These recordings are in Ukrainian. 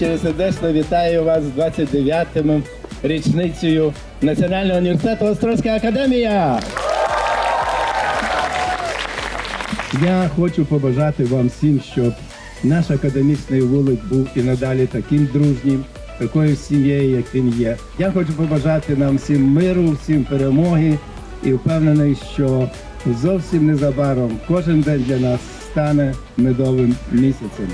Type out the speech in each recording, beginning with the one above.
сердечно вітаю вас з 29-м річницею Національного університету Острозька академія. Я хочу побажати вам всім, щоб наш академічний вулик був і надалі таким дружнім, такою сім'єю, як він є. Я хочу побажати нам всім миру, всім перемоги і впевнений, що зовсім незабаром кожен день для нас стане медовим місяцем.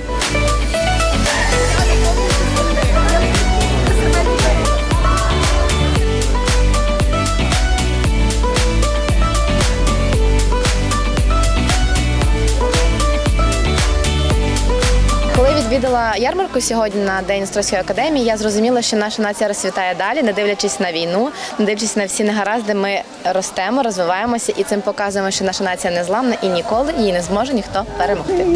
Відвідала ярмарку сьогодні на День Острозької академії, я зрозуміла, що наша нація розцвітає далі, не дивлячись на війну, не дивлячись на всі негаразди, ми ростемо, розвиваємося і цим показуємо, що наша нація незламна і ніколи її не зможе ніхто перемогти.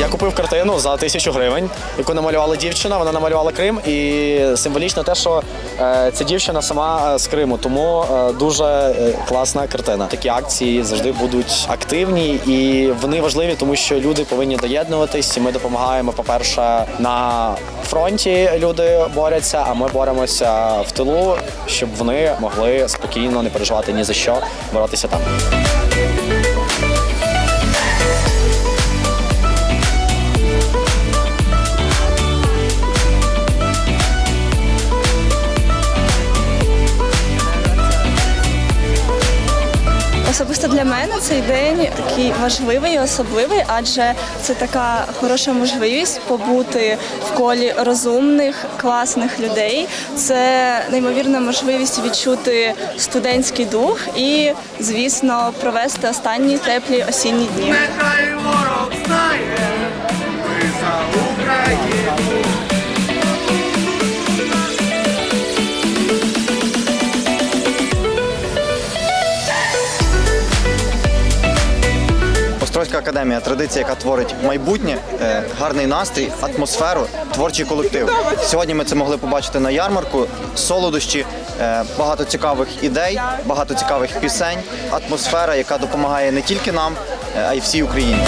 Я купив картину за тисячу гривень, яку намалювала дівчина. Вона намалювала Крим, і символічно те, що е, ця дівчина сама е, з Криму. Тому е, дуже класна картина. Такі акції завжди будуть активні і вони важливі, тому що люди повинні доєднуватись. І ми допомагаємо, по-перше, на фронті люди борються, а ми боремося в тилу, щоб вони могли спокійно не переживати ні за що боротися там. Особисто для мене цей день такий важливий і особливий, адже це така хороша можливість побути в колі розумних, класних людей. Це неймовірна можливість відчути студентський дух і, звісно, провести останні теплі осінні дні. Острозька академія традиція, яка творить майбутнє, е, гарний настрій, атмосферу, творчий колектив. Сьогодні ми це могли побачити на ярмарку. Солодощі, е, багато цікавих ідей, багато цікавих пісень, атмосфера, яка допомагає не тільки нам, е, а й всій Україні.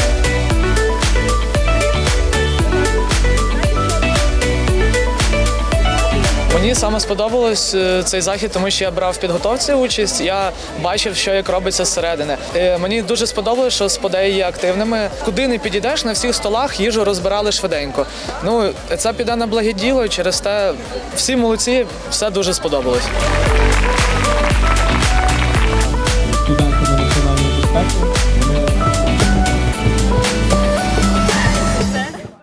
Мені саме сподобалось е, цей захід, тому що я брав в підготовці участь. Я бачив, що як робиться зсередини. Е, Мені дуже сподобалось, що сподеї є активними. Куди не підійдеш, на всіх столах їжу розбирали швиденько. Ну це піде на благе діло. і Через те всі молодці, все дуже сподобалось.